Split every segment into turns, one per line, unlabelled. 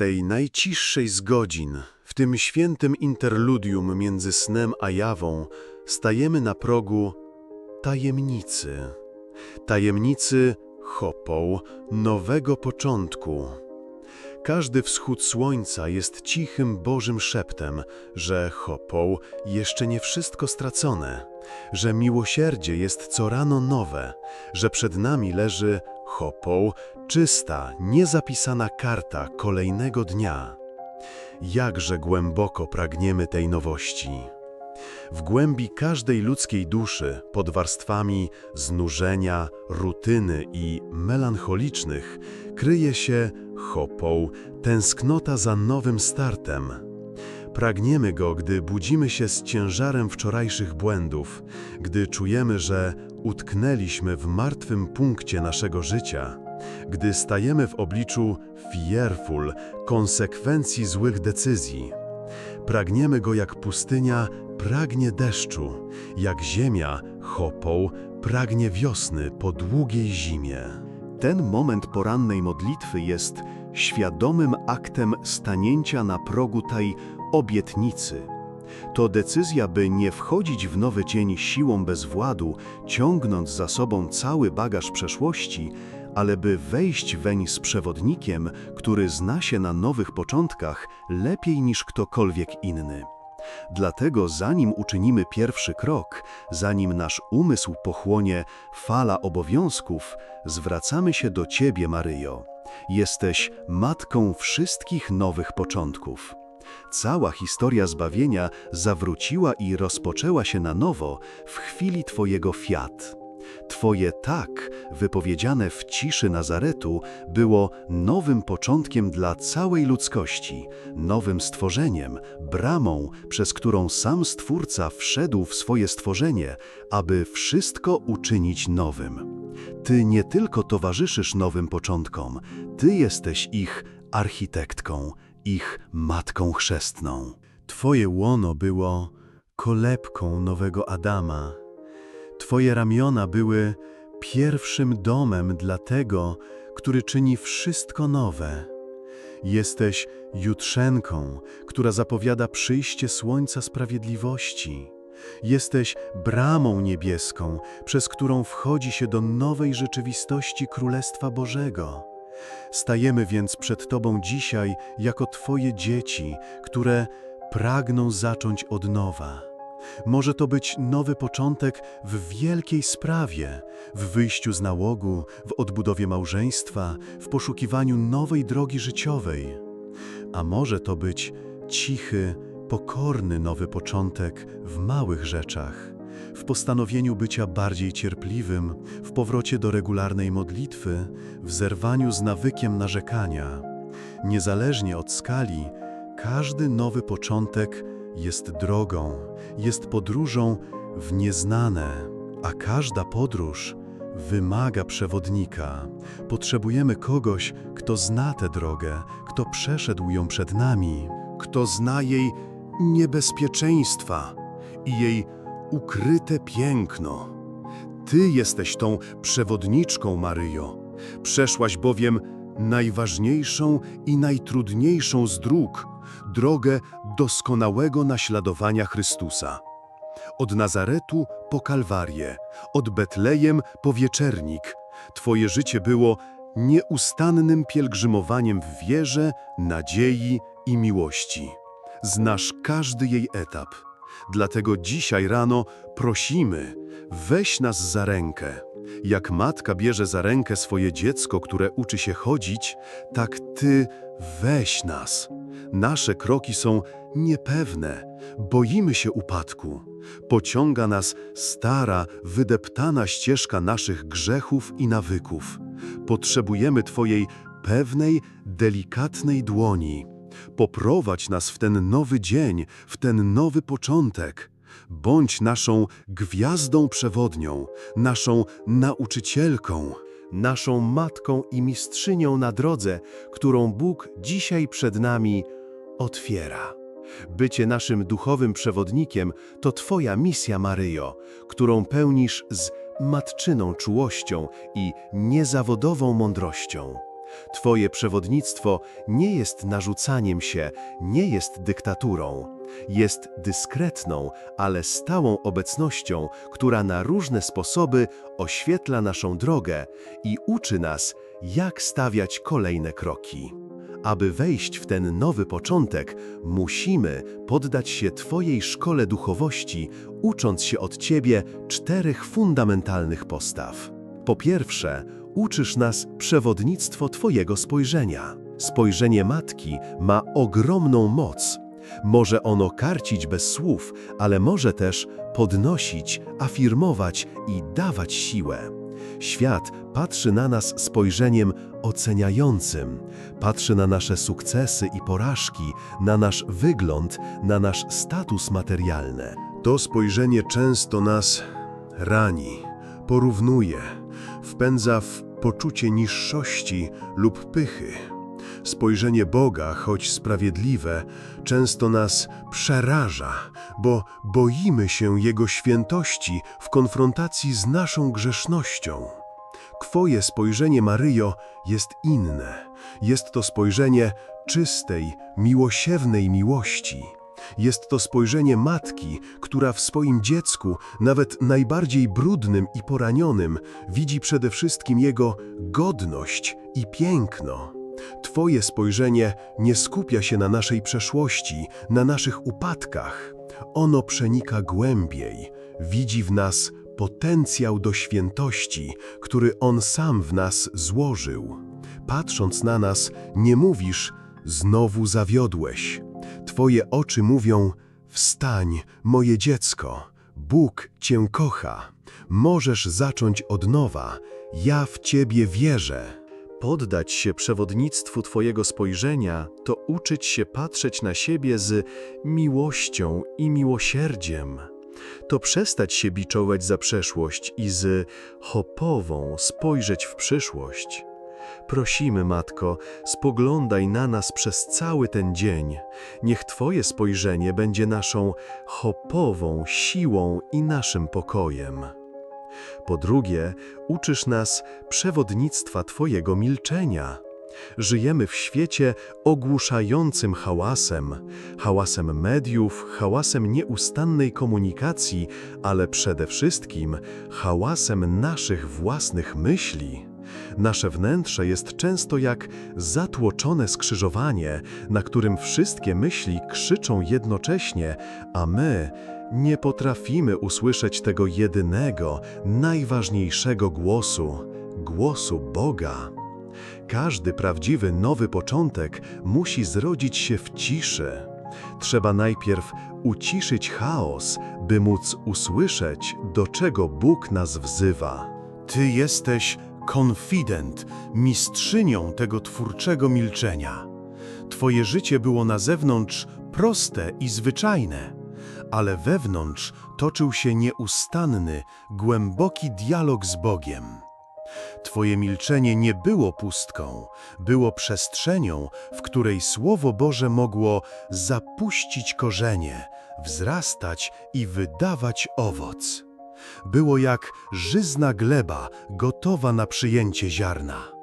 tej najciszszej z godzin, w tym świętym interludium między snem a jawą, stajemy na progu tajemnicy. Tajemnicy Hopoł nowego początku. Każdy wschód słońca jest cichym Bożym szeptem, że Hopoł jeszcze nie wszystko stracone, że miłosierdzie jest co rano nowe, że przed nami leży Hopoł, czysta, niezapisana karta kolejnego dnia. Jakże głęboko pragniemy tej nowości. W głębi każdej ludzkiej duszy, pod warstwami znużenia, rutyny i melancholicznych, kryje się hopoł, tęsknota za nowym startem. Pragniemy go, gdy budzimy się z ciężarem wczorajszych błędów, gdy czujemy, że utknęliśmy w martwym punkcie naszego życia, gdy stajemy w obliczu fearful, konsekwencji złych decyzji. Pragniemy go jak pustynia pragnie deszczu, jak ziemia, hopoł, pragnie wiosny po długiej zimie. Ten moment porannej modlitwy jest świadomym aktem stanięcia na progu tej obietnicy. To decyzja, by nie wchodzić w nowy dzień siłą bezwładu, ciągnąc za sobą cały bagaż przeszłości, ale by wejść weń z przewodnikiem, który zna się na nowych początkach lepiej niż ktokolwiek inny. Dlatego zanim uczynimy pierwszy krok, zanim nasz umysł pochłonie fala obowiązków, zwracamy się do Ciebie, Maryjo. Jesteś matką wszystkich nowych początków. Cała historia zbawienia zawróciła i rozpoczęła się na nowo w chwili Twojego fiat. Twoje tak, wypowiedziane w ciszy Nazaretu, było nowym początkiem dla całej ludzkości, nowym stworzeniem, bramą, przez którą sam Stwórca wszedł w swoje stworzenie, aby wszystko uczynić nowym. Ty nie tylko towarzyszysz nowym początkom, Ty jesteś ich architektką, ich matką chrzestną. Twoje łono było kolebką nowego Adama. Twoje ramiona były pierwszym domem dla tego, który czyni wszystko nowe. Jesteś jutrzenką, która zapowiada przyjście słońca sprawiedliwości. Jesteś bramą niebieską, przez którą wchodzi się do nowej rzeczywistości Królestwa Bożego. Stajemy więc przed Tobą dzisiaj jako Twoje dzieci, które pragną zacząć od nowa. Może to być nowy początek w wielkiej sprawie, w wyjściu z nałogu, w odbudowie małżeństwa, w poszukiwaniu nowej drogi życiowej. A może to być cichy, pokorny nowy początek w małych rzeczach, w postanowieniu bycia bardziej cierpliwym, w powrocie do regularnej modlitwy, w zerwaniu z nawykiem narzekania. Niezależnie od skali, każdy nowy początek jest drogą, jest podróżą w nieznane, a każda podróż wymaga przewodnika. Potrzebujemy kogoś, kto zna tę drogę, kto przeszedł ją przed nami, kto zna jej niebezpieczeństwa i jej ukryte piękno. Ty jesteś tą przewodniczką, Maryjo. Przeszłaś bowiem najważniejszą i najtrudniejszą z dróg, drogę doskonałego naśladowania Chrystusa. Od Nazaretu po Kalwarię, od Betlejem po Wieczernik, Twoje życie było nieustannym pielgrzymowaniem w wierze, nadziei i miłości. Znasz każdy jej etap. Dlatego dzisiaj rano prosimy, weź nas za rękę. Jak matka bierze za rękę swoje dziecko, które uczy się chodzić, tak Ty weź nas. Nasze kroki są niepewne, boimy się upadku. Pociąga nas stara, wydeptana ścieżka naszych grzechów i nawyków. Potrzebujemy Twojej pewnej, delikatnej dłoni. Poprowadź nas w ten nowy dzień, w ten nowy początek. Bądź naszą gwiazdą przewodnią, naszą nauczycielką, naszą matką i mistrzynią na drodze, którą Bóg dzisiaj przed nami otwiera. Bycie naszym duchowym przewodnikiem to Twoja misja, Maryjo, którą pełnisz z matczyną czułością i niezawodową mądrością. Twoje przewodnictwo nie jest narzucaniem się, nie jest dyktaturą. Jest dyskretną, ale stałą obecnością, która na różne sposoby oświetla naszą drogę i uczy nas, jak stawiać kolejne kroki. Aby wejść w ten nowy początek, musimy poddać się Twojej szkole duchowości, ucząc się od Ciebie czterech fundamentalnych postaw. Po pierwsze, uczysz nas przewodnictwo Twojego spojrzenia. Spojrzenie matki ma ogromną moc. Może ono karcić bez słów, ale może też podnosić, afirmować i dawać siłę. Świat patrzy na nas spojrzeniem oceniającym. Patrzy na nasze sukcesy i porażki, na nasz wygląd, na nasz status materialny. To spojrzenie często nas rani, porównuje, wpędza w poczucie niższości lub pychy. Spojrzenie Boga, choć sprawiedliwe, często nas przeraża, bo boimy się Jego świętości w konfrontacji z naszą grzesznością. Twoje spojrzenie, Maryjo, jest inne. Jest to spojrzenie czystej, miłosiernej miłości. Jest to spojrzenie matki, która w swoim dziecku, nawet najbardziej brudnym i poranionym, widzi przede wszystkim jego godność i piękno. Twoje spojrzenie nie skupia się na naszej przeszłości, na naszych upadkach. Ono przenika głębiej, widzi w nas potencjał do świętości, który On sam w nas złożył. Patrząc na nas, nie mówisz, znowu zawiodłeś. Twoje oczy mówią, wstań, moje dziecko, Bóg Cię kocha. Możesz zacząć od nowa, ja w Ciebie wierzę. Poddać się przewodnictwu Twojego spojrzenia to uczyć się patrzeć na siebie z miłością i miłosierdziem. To przestać się biczować za przeszłość i z hopową spojrzeć w przyszłość. Prosimy, Matko, spoglądaj na nas przez cały ten dzień. Niech Twoje spojrzenie będzie naszą hopową siłą i naszym pokojem. Po drugie, uczysz nas przewodnictwa Twojego milczenia. Żyjemy w świecie ogłuszającym hałasem, hałasem mediów, hałasem nieustannej komunikacji, ale przede wszystkim hałasem naszych własnych myśli. Nasze wnętrze jest często jak zatłoczone skrzyżowanie, na którym wszystkie myśli krzyczą jednocześnie, a my nie potrafimy usłyszeć tego jedynego, najważniejszego głosu głosu Boga. Każdy prawdziwy nowy początek musi zrodzić się w ciszy. Trzeba najpierw uciszyć chaos, by móc usłyszeć, do czego Bóg nas wzywa.
Ty jesteś konfident, mistrzynią tego twórczego milczenia. Twoje życie było na zewnątrz proste i zwyczajne, ale wewnątrz toczył się nieustanny, głęboki dialog z Bogiem. Twoje milczenie nie było pustką, było przestrzenią, w której Słowo Boże mogło zapuścić korzenie, wzrastać i wydawać owoc. Było jak żyzna gleba, gotowa na przyjęcie ziarna.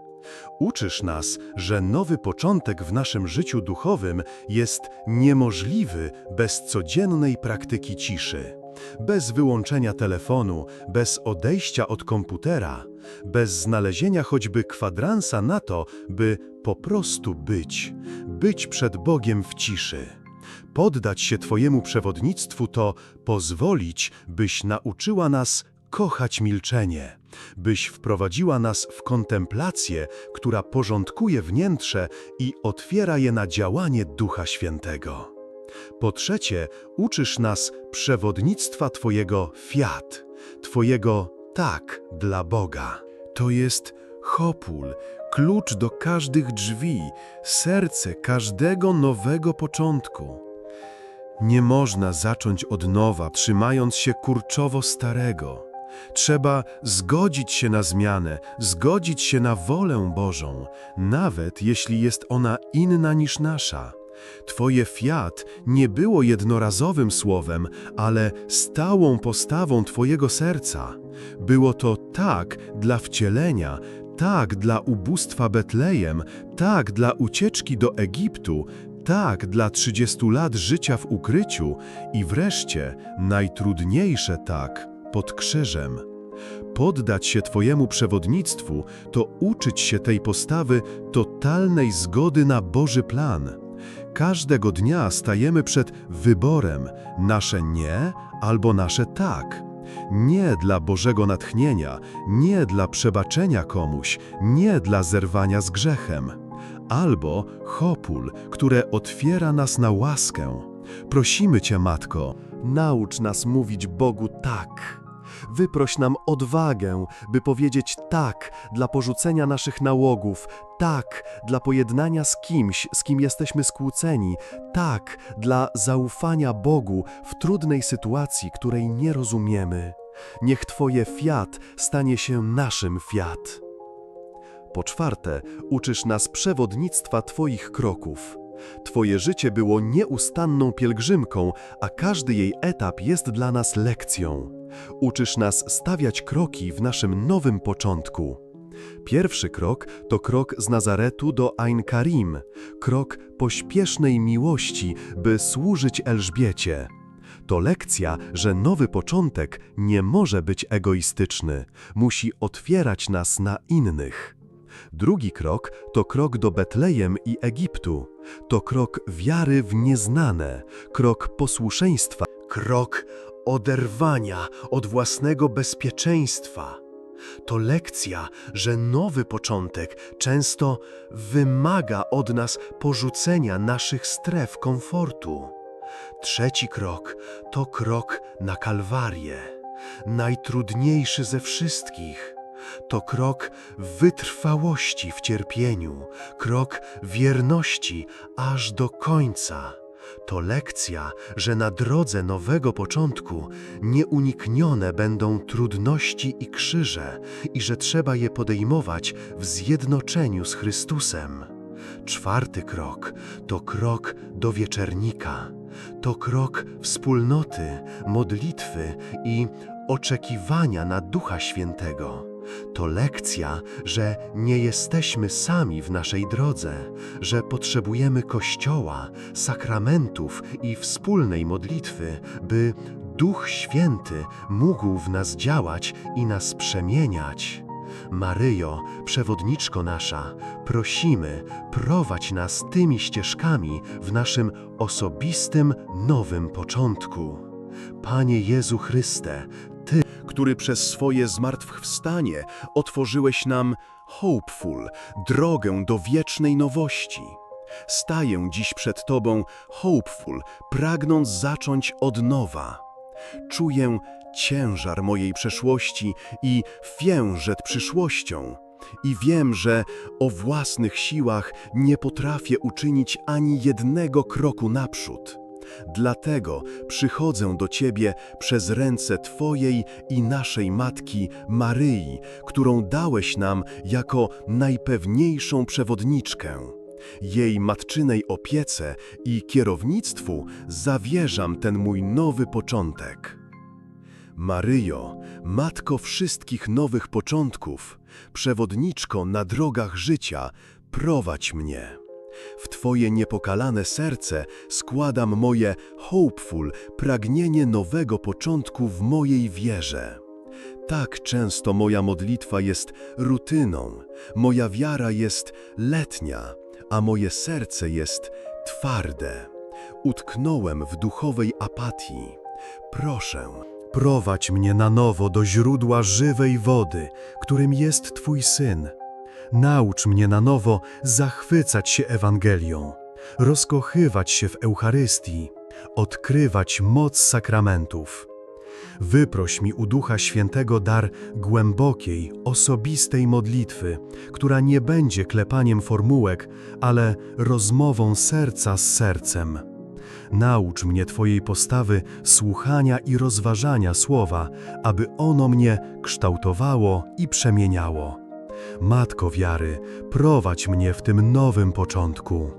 Uczysz nas, że nowy początek w naszym życiu duchowym jest niemożliwy bez codziennej praktyki ciszy. Bez wyłączenia telefonu, bez odejścia od komputera, bez znalezienia choćby kwadransa na to, by po prostu być, być przed Bogiem w ciszy. Poddać się Twojemu przewodnictwu to pozwolić, byś nauczyła nas kochać milczenie, byś wprowadziła nas w kontemplację, która porządkuje wnętrze i otwiera je na działanie Ducha Świętego. Po trzecie, uczysz nas przewodnictwa Twojego fiat, Twojego tak dla Boga. To jest chopul, klucz do każdych drzwi, serce każdego nowego początku. Nie można zacząć od nowa, trzymając się kurczowo starego. Trzeba zgodzić się na zmianę, zgodzić się na wolę Bożą, nawet jeśli jest ona inna niż nasza. Twoje fiat nie było jednorazowym słowem, ale stałą postawą Twojego serca. Było to tak dla wcielenia, tak dla ubóstwa Betlejem, tak dla ucieczki do Egiptu, tak dla 30 lat życia w ukryciu i wreszcie najtrudniejsze tak pod krzyżem. Poddać się Twojemu przewodnictwu to uczyć się tej postawy totalnej zgody na Boży plan. Każdego dnia stajemy przed wyborem nasze nie albo nasze tak. Nie dla Bożego natchnienia, nie dla przebaczenia komuś, nie dla zerwania z grzechem. Albo chopul, które otwiera nas na łaskę. Prosimy Cię, Matko,
Naucz nas mówić Bogu tak. Wyproś nam odwagę, by powiedzieć tak dla porzucenia naszych nałogów, tak dla pojednania z kimś, z kim jesteśmy skłóceni, tak dla zaufania Bogu w trudnej sytuacji, której nie rozumiemy. Niech Twoje fiat stanie się naszym fiat. Po czwarte, uczysz nas przewodnictwa Twoich kroków. Twoje życie było nieustanną pielgrzymką, a każdy jej etap jest dla nas lekcją. Uczysz nas stawiać kroki w naszym nowym początku. Pierwszy krok to krok z Nazaretu do Ain Karim, krok pośpiesznej miłości, by służyć Elżbiecie. To lekcja, że nowy początek nie może być egoistyczny, musi otwierać nas na innych. Drugi krok to krok do Betlejem i Egiptu. To krok wiary w nieznane, krok posłuszeństwa, krok oderwania od własnego bezpieczeństwa. To lekcja, że nowy początek często wymaga od nas porzucenia naszych stref komfortu. Trzeci krok to krok na Kalwarię, najtrudniejszy ze wszystkich. To krok wytrwałości w cierpieniu, krok wierności aż do końca. To lekcja, że na drodze nowego początku nieuniknione będą trudności i krzyże i że trzeba je podejmować w zjednoczeniu z Chrystusem. Czwarty krok to krok do wieczernika. To krok wspólnoty, modlitwy i oczekiwania na Ducha Świętego. To lekcja, że nie jesteśmy sami w naszej drodze, że potrzebujemy Kościoła, sakramentów i wspólnej modlitwy, by Duch Święty mógł w nas działać i nas przemieniać. Maryjo, przewodniczko nasza, prosimy, prowadź nas tymi ścieżkami w naszym osobistym nowym początku. Panie Jezu Chryste,
który przez swoje zmartwychwstanie otworzyłeś nam hopeful, drogę do wiecznej nowości. Staję dziś przed Tobą hopeful, pragnąc zacząć od nowa. Czuję ciężar mojej przeszłości i fiężet przyszłością. I wiem, że o własnych siłach nie potrafię uczynić ani jednego kroku naprzód. Dlatego przychodzę do Ciebie przez ręce Twojej i naszej Matki Maryi, którą dałeś nam jako najpewniejszą przewodniczkę. Jej matczynej opiece i kierownictwu zawierzam ten mój nowy początek. Maryjo, Matko wszystkich nowych początków, przewodniczko na drogach życia, prowadź mnie. W Twoje niepokalane serce składam moje hopeful, pragnienie nowego początku w mojej wierze. Tak często moja modlitwa jest rutyną, moja wiara jest letnia, a moje serce jest twarde. Utknąłem w duchowej apatii. Proszę, prowadź mnie na nowo do źródła żywej wody, którym jest Twój Syn. Naucz mnie na nowo zachwycać się Ewangelią, rozkochywać się w Eucharystii, odkrywać moc sakramentów. Wyproś mi u Ducha Świętego dar głębokiej, osobistej modlitwy, która nie będzie klepaniem formułek, ale rozmową serca z sercem. Naucz mnie Twojej postawy słuchania i rozważania słowa, aby ono mnie kształtowało i przemieniało. Matko wiary, prowadź mnie w tym nowym początku.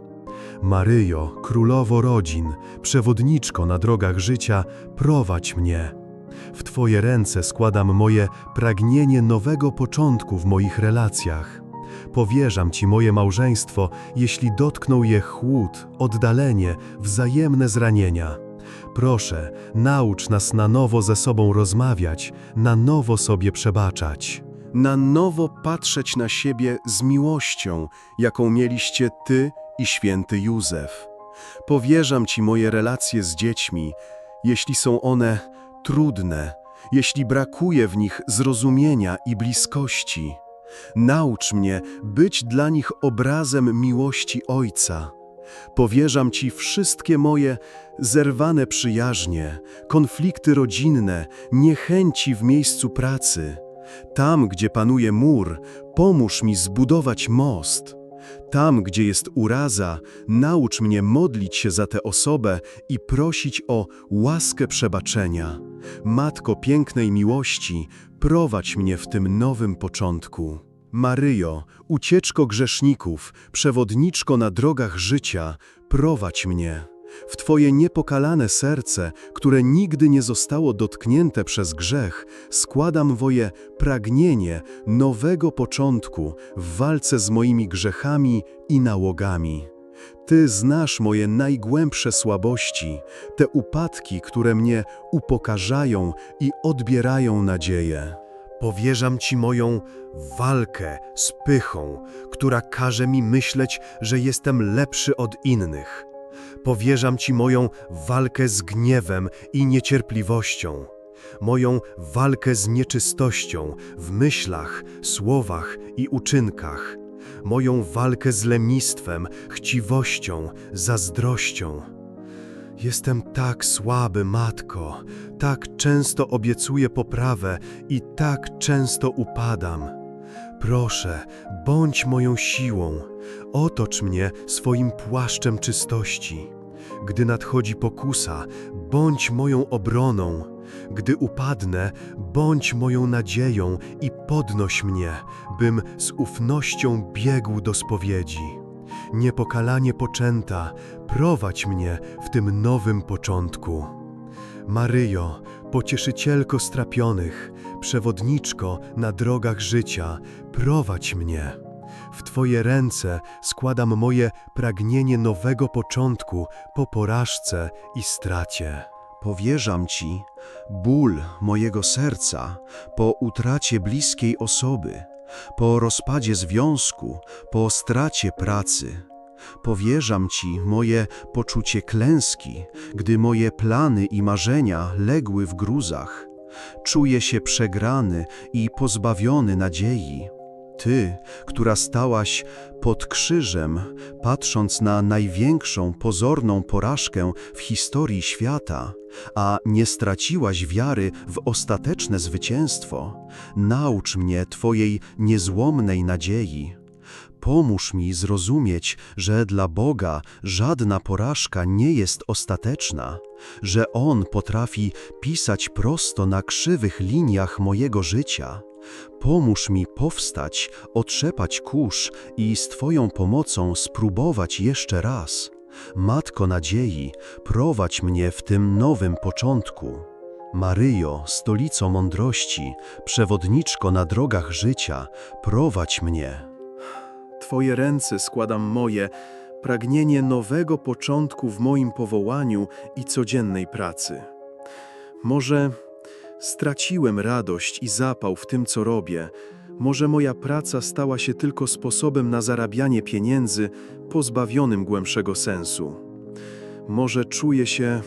Maryjo, królowo rodzin, przewodniczko na drogach życia, prowadź mnie. W Twoje ręce składam moje pragnienie nowego początku w moich relacjach. Powierzam Ci moje małżeństwo, jeśli dotkną je chłód, oddalenie, wzajemne zranienia. Proszę, naucz nas na nowo ze sobą rozmawiać, na nowo sobie przebaczać.
Na nowo patrzeć na siebie z miłością, jaką mieliście Ty i święty Józef. Powierzam Ci moje relacje z dziećmi, jeśli są one trudne, jeśli brakuje w nich zrozumienia i bliskości. Naucz mnie być dla nich obrazem miłości Ojca. Powierzam Ci wszystkie moje zerwane przyjaźnie, konflikty rodzinne, niechęci w miejscu pracy. Tam, gdzie panuje mur, pomóż mi zbudować most. Tam, gdzie jest uraza, naucz mnie modlić się za tę osobę i prosić o łaskę przebaczenia. Matko pięknej miłości, prowadź mnie w tym nowym początku. Maryjo, ucieczko grzeszników, przewodniczko na drogach życia, prowadź mnie. W Twoje niepokalane serce, które nigdy nie zostało dotknięte przez grzech, składam woje pragnienie nowego początku w walce z moimi grzechami i nałogami. Ty znasz moje najgłębsze słabości, te upadki, które mnie upokarzają i odbierają nadzieję.
Powierzam Ci moją walkę z pychą, która każe mi myśleć, że jestem lepszy od innych. Powierzam Ci moją walkę z gniewem i niecierpliwością, moją walkę z nieczystością w myślach, słowach i uczynkach, moją walkę z lenistwem, chciwością, zazdrością. Jestem tak słaby, matko, tak często obiecuję poprawę i tak często upadam. Proszę, bądź moją siłą, otocz mnie swoim płaszczem czystości. Gdy nadchodzi pokusa, bądź moją obroną. Gdy upadnę, bądź moją nadzieją i podnoś mnie, bym z ufnością biegł do spowiedzi. Niepokalanie poczęta, prowadź mnie w tym nowym początku. Maryjo, pocieszycielko strapionych, przewodniczko na drogach życia, prowadź mnie. W Twoje ręce składam moje pragnienie nowego początku po porażce i stracie.
Powierzam Ci ból mojego serca po utracie bliskiej osoby, po rozpadzie związku, po stracie pracy. Powierzam Ci moje poczucie klęski, gdy moje plany i marzenia legły w gruzach. Czuję się przegrany i pozbawiony nadziei. Ty, która stałaś pod krzyżem, patrząc na największą pozorną porażkę w historii świata, a nie straciłaś wiary w ostateczne zwycięstwo, naucz mnie Twojej niezłomnej nadziei. Pomóż mi zrozumieć, że dla Boga żadna porażka nie jest ostateczna, że On potrafi pisać prosto na krzywych liniach mojego życia. Pomóż mi powstać, otrzepać kurz i z Twoją pomocą spróbować jeszcze raz. Matko nadziei, prowadź mnie w tym nowym początku. Maryjo, stolico mądrości, przewodniczko na drogach życia, prowadź mnie. Twoje ręce składam moje, pragnienie nowego początku w moim powołaniu i codziennej pracy. Może straciłem radość i zapał w tym, co robię, może moja praca stała się tylko sposobem na zarabianie pieniędzy pozbawionym głębszego sensu. Może czuję się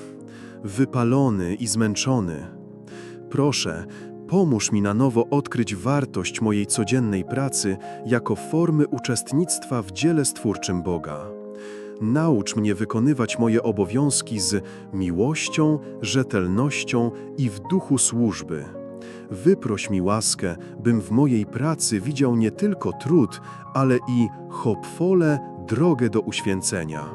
wypalony i zmęczony. Proszę, pomóż mi na nowo odkryć wartość mojej codziennej pracy jako formy uczestnictwa w dziele stwórczym Boga. Naucz mnie wykonywać moje obowiązki z miłością, rzetelnością i w duchu służby. Wyproś mi łaskę, bym w mojej pracy widział nie tylko trud, ale i hopfole drogę do uświęcenia.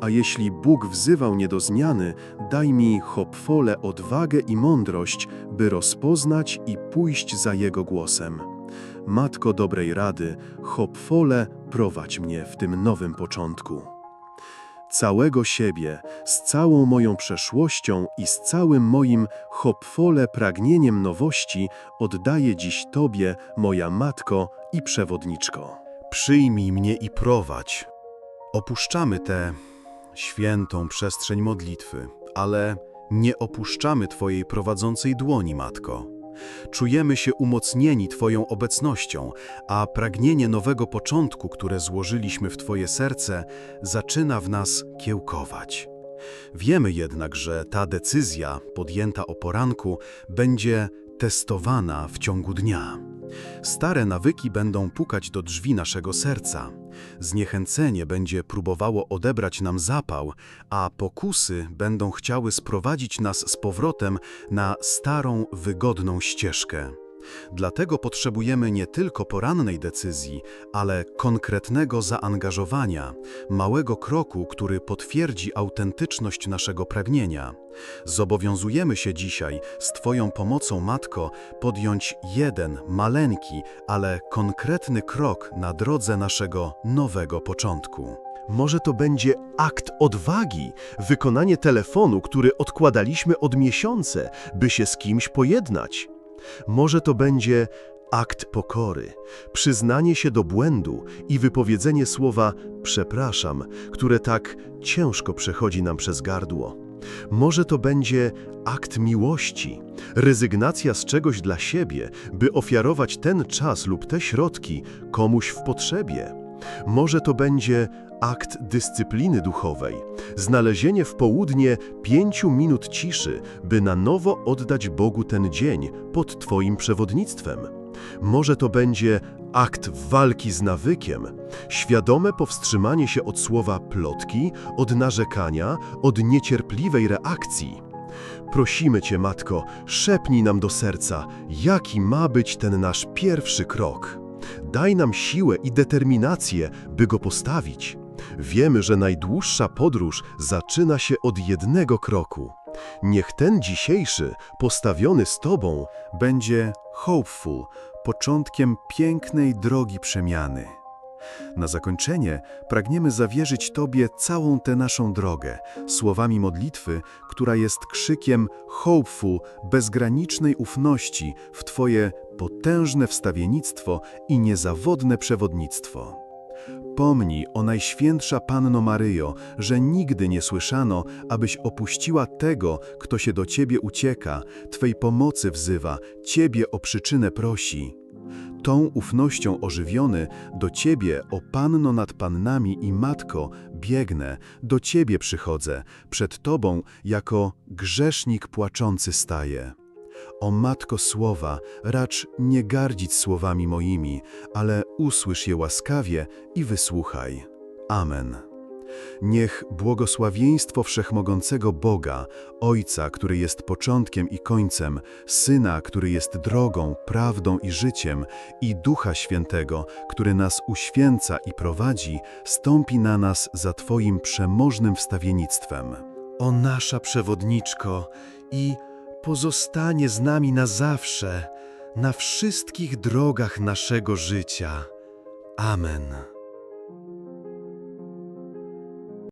A jeśli Bóg wzywał mnie do zmiany, daj mi hopfole odwagę i mądrość, by rozpoznać i pójść za Jego głosem. Matko dobrej rady, hopfole, prowadź mnie w tym nowym początku. Całego siebie, z całą moją przeszłością i z całym moim hopfole pragnieniem nowości oddaję dziś Tobie, moja Matko i Przewodniczko.
Przyjmij mnie i prowadź. Opuszczamy tę świętą przestrzeń modlitwy, ale nie opuszczamy Twojej prowadzącej dłoni, Matko. Czujemy się umocnieni Twoją obecnością, a pragnienie nowego początku, które złożyliśmy w Twoje serce, zaczyna w nas kiełkować. Wiemy jednak, że ta decyzja, podjęta o poranku, będzie testowana w ciągu dnia. Stare nawyki będą pukać do drzwi naszego serca. Zniechęcenie będzie próbowało odebrać nam zapał, a pokusy będą chciały sprowadzić nas z powrotem na starą, wygodną ścieżkę. Dlatego potrzebujemy nie tylko porannej decyzji, ale konkretnego zaangażowania, małego kroku, który potwierdzi autentyczność naszego pragnienia. Zobowiązujemy się dzisiaj, z Twoją pomocą, Matko, podjąć jeden, maleńki, ale konkretny krok na drodze naszego nowego początku.
Może to będzie akt odwagi, wykonanie telefonu, który odkładaliśmy od miesiące, by się z kimś pojednać. Może to będzie akt pokory, przyznanie się do błędu i wypowiedzenie słowa przepraszam, które tak ciężko przechodzi nam przez gardło. Może to będzie akt miłości, rezygnacja z czegoś dla siebie, by ofiarować ten czas lub te środki komuś w potrzebie. Może to będzie akt dyscypliny duchowej, znalezienie w południe pięciu minut ciszy, by na nowo oddać Bogu ten dzień pod Twoim przewodnictwem. Może to będzie akt walki z nawykiem, świadome powstrzymanie się od słowa plotki, od narzekania, od niecierpliwej reakcji. Prosimy Cię, Matko, szepnij nam do serca, jaki ma być ten nasz pierwszy krok. Daj nam siłę i determinację, by go postawić. Wiemy, że najdłuższa podróż zaczyna się od jednego kroku. Niech ten dzisiejszy, postawiony z Tobą,
będzie hopeful, początkiem pięknej drogi przemiany. Na zakończenie pragniemy zawierzyć Tobie całą tę naszą drogę, słowami modlitwy, która jest krzykiem hopeful, bezgranicznej ufności w Twoje potężne wstawiennictwo i niezawodne przewodnictwo. Pomnij, o Najświętsza Panno Maryjo, że nigdy nie słyszano, abyś opuściła tego, kto się do Ciebie ucieka, Twej pomocy wzywa, Ciebie o przyczynę prosi. Tą ufnością ożywiony, do Ciebie, o Panno nad Pannami i Matko, biegnę, do Ciebie przychodzę, przed Tobą jako grzesznik płaczący staję. O Matko Słowa, racz nie gardzić słowami moimi, ale usłysz je łaskawie i wysłuchaj. Amen. Niech błogosławieństwo Wszechmogącego Boga, Ojca, który jest początkiem i końcem, Syna, który jest drogą, prawdą i życiem, i Ducha Świętego, który nas uświęca i prowadzi, stąpi na nas za Twoim przemożnym wstawiennictwem. O nasza przewodniczko i pozostanie z nami na zawsze, na wszystkich drogach naszego życia. Amen.